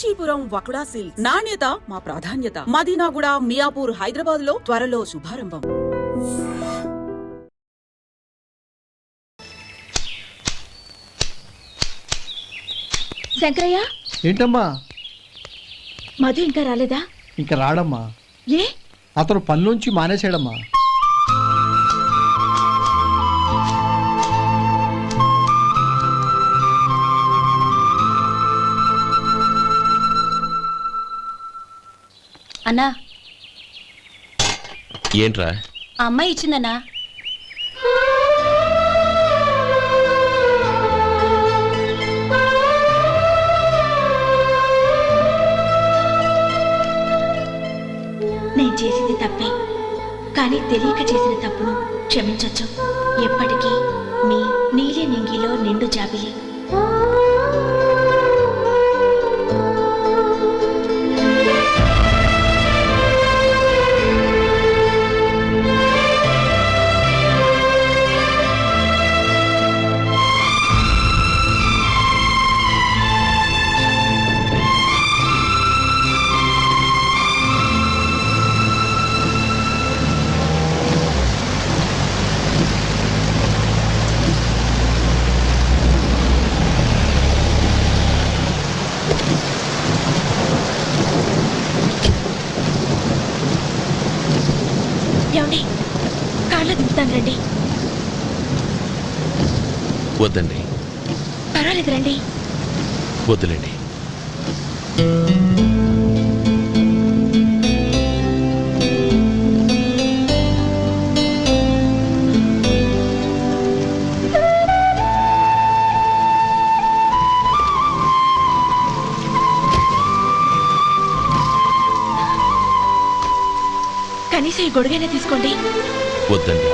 Kanchipuram వకుడా silks. నాణ్యత మా ప్రాధాన్యత. మదీనాగుడ మియాపూర్ హైదరాబాద్లో త్వరలో శుభారంభం. శంకరయ్య? ఏంటమ్మా? మధు ఇంకా రాలేదా? ఇంకా రాడమ్మా. ఏ? అతను పనిలోంచి మానేశాడమ్మా. అన్నా. ఏంట్రా? ఆ అమ్మాయి ఇచ్చిందన్నా. నేను చేసింది తప్పే కానీ తెలియక చేసిన తప్పును క్షమించొచ్చు. ఎప్పటికీ మీ నీలి నింగిలో నిండు జాబిలి. పర్వాలేదు రండి వద్దులేండి కనీసం ఈ గొడుగైనా తీసుకోండి. వద్దండి.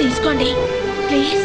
తీసుకోండి. ప్లీజ్.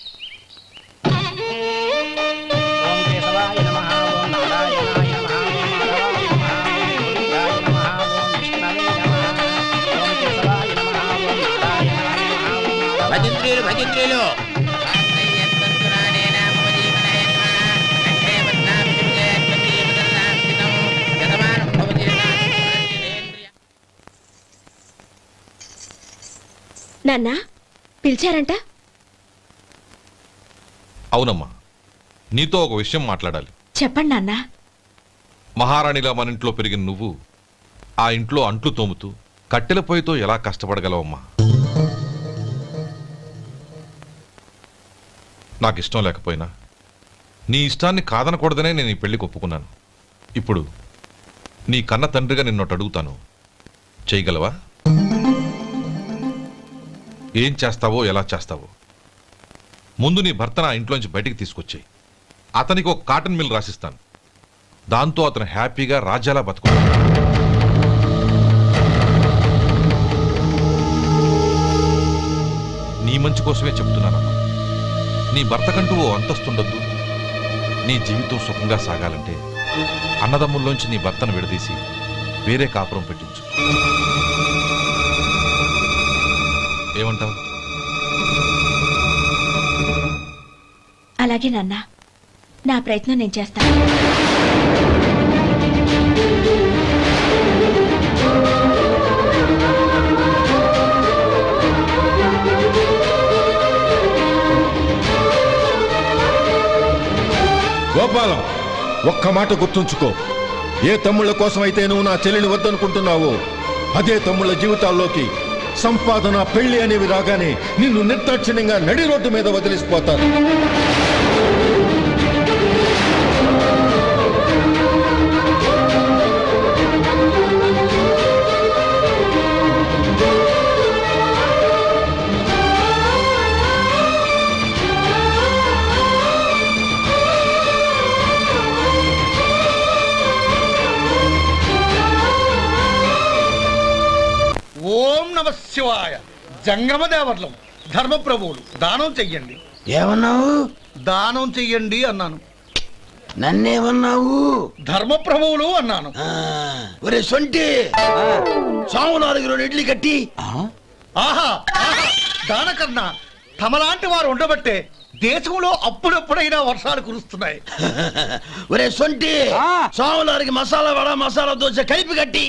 పిలిచారంట? అవునమ్మా నీతో ఒక విషయం మాట్లాడాలి. చెప్పండి నాన్న. మహారాణిలా మన ఇంట్లో పెరిగిన నువ్వు ఆ ఇంట్లో అంట్లు తోముతూ కట్టెల పొయ్యితో ఎలా కష్టపడగలవమ్మా? నాకు ఇష్టం లేకపోయినా. నీ ఇష్టాన్ని కాదనకూడదనే నేను ఈ పెళ్ళికి ఒప్పుకున్నాను. ఇప్పుడు నీ కన్న తండ్రిగా నిన్నొట్టు అడుగుతాను. చేయగలవా? ఏం చేస్తావో ఎలా చేస్తావో? ముందు నీ భర్త నా ఇంట్లోంచి బయటికి తీసుకొచ్చేయి. అతనికి ఒక కాటన్ మిల్ రాసిస్తాను. దాంతో అతను హ్యాపీగా రాజ్యాలా బతుకుతాడు నీ మంచి కోసమే చెప్తున్నానమ్మా. నీ భర్తకంటూ ఓ అంతస్తుండొద్దు. నీ జీవితం సుఖంగా సాగాలంటే అన్నదమ్ముల్లోంచి నీ భర్తను విడదీసి వేరే కాపురం పెట్టించు. ఏమంటావు? అలాగే నాన్న. నా ప్రయత్నం నేను చేస్తాను. గోపాలం ఒక్క మాట గుర్తుంచుకో. ఏ తమ్ముళ్ళ కోసం అయితే నువ్వు నా చెల్లిని వద్దనుకుంటున్నావో అదే తమ్ముళ్ళ జీవితాల్లోకి సంపాదన పెళ్ళి అనేవి రాగానే నిన్ను నిర్దాక్షిణ్యంగా నడి రోడ్డు మీద వదిలిసిపోతారు జంగమ దేవర్లం ధర్మప్రభువులు దానం చెయ్యండి. ఏమన్నావు? దానం చెయ్యండి అన్నాను. నన్నేమన్నావు? ధర్మప్రభువులు అన్నాను. ఒరే సొంటి! సాము నాలుగు రెండు ఇడ్లీ కట్టి. ఆహా ఆహా దానకన్నా తమలాంటి వారు ఉండబట్టే దేశంలో అప్పుడప్పుడైనా వర్షాలు కురుస్తున్నాయి. ఒరే సొంటి సాము నాలుగు మసాలా వడ మసాలా దోశ కలిపి కట్టి.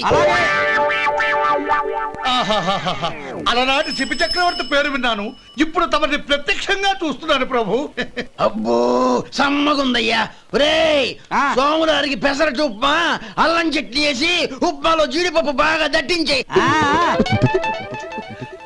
అలనాటి శిపి చక్రవర్తి పేరు విన్నాను. ఇప్పుడు తమని ప్రత్యక్షంగా చూస్తున్నాను ప్రభు. అబ్బో సమ్మగుందయ్యా. ఒరే సోములారికి పెసరట్టు ఉప్మా అల్లం చట్నీ వేసి ఉప్మాలో జీడిపప్పు బాగా దట్టించి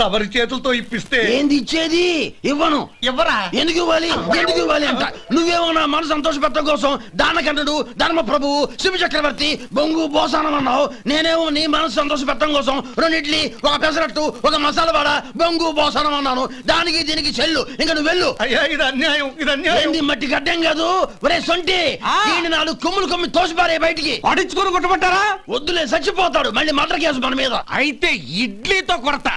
తమరి చేతులతో ఇప్పిస్తే ఏంది ఇచ్చేది? ఇవ్వను. ఎవరా ఎందుకు ఇవ్వాలి? ఎందుకు ఇవ్వాలి అంట? నువ్వేమో నా మనసు సంతోషపెట్టడం కోసం దానకంటుడు ధర్మ ప్రభువు శివ చక్రవర్తి బొంగు బోసానం అన్నావు. నేనేమో నీ మనసు సంతోషపెట్టడం కోసం రెండు ఇడ్లీ ఒక పెసరట్టు ఒక మసాలా వడ బొంగు బోసానం అన్నాను. దానికి దీనికి చెల్లు. ఇంకా నువ్వు వెళ్ళు. అయ్యా ఇది అన్యాయం ఇది అన్యాయం. ఏంది మట్టి గడ్డం కాదు? ఒరే సొంటి దీన్ని నాలుగు కొమ్ములు కొమ్మి తోసిపారే బయటికి. పడించుకొని కొట్టమంటారా వద్దులే చచ్చిపోతాడు. మళ్ళీ మటర్ కేసు మన మీద. అయితే ఇడ్లీతో కొడతా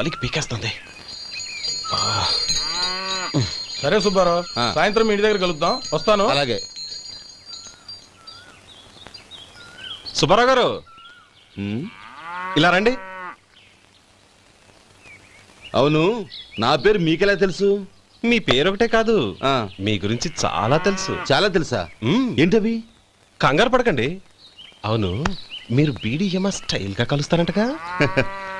నాలుగు పీకేస్తుంది. సరే సుబ్బారావు ఆ. సాయంత్రం మీ ఇంటి దగ్గర కలుద్దాం. వస్తాను. అలాగే. సుబ్బారావు గారు. ఇలా రండి. అవును నా పేరు మీకెలా తెలుసు? మీ పేరు ఒకటే కాదు. ఆ, మీ గురించి చాలా తెలుసు. చాలా తెలుసా? మ్మ్. ఏంటవి? కంగారు పడకండి. అవును మీరు బీడీఎం స్టైల్గా కలుస్తారంటగా?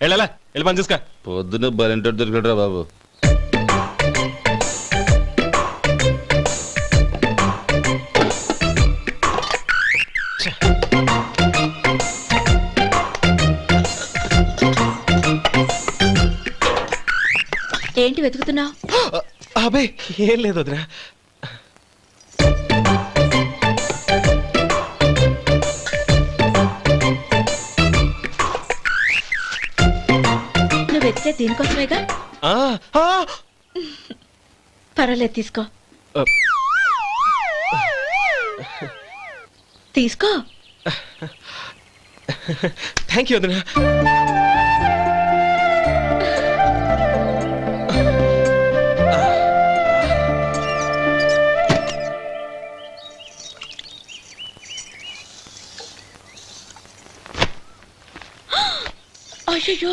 వెళ్ళాలా? వెళ్ళి పని చూసుకో. పొద్దున బలింటో దొరికడరా బాబు. ఏంటి వెతుకుతున్నావు? అబే ఏం లేదు వదినా. వెతికే దీనికోసమేగా? ఆ, ఆ, పర్వాలేదు తీసుకో. ఆ. తీసుకో. థ్యాంక్ యూ వదినా అయ్యో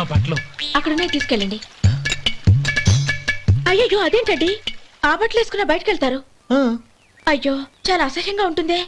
నా బట్టలు. అక్కడున్నాయి తీసుకెళ్ళండి. అయ్యో అదేంటండి? ఆ బట్టలు వేసుకున్న బయటకు వెళ్తారు అయ్యో చాలా అసహ్యంగా ఉంటుందే.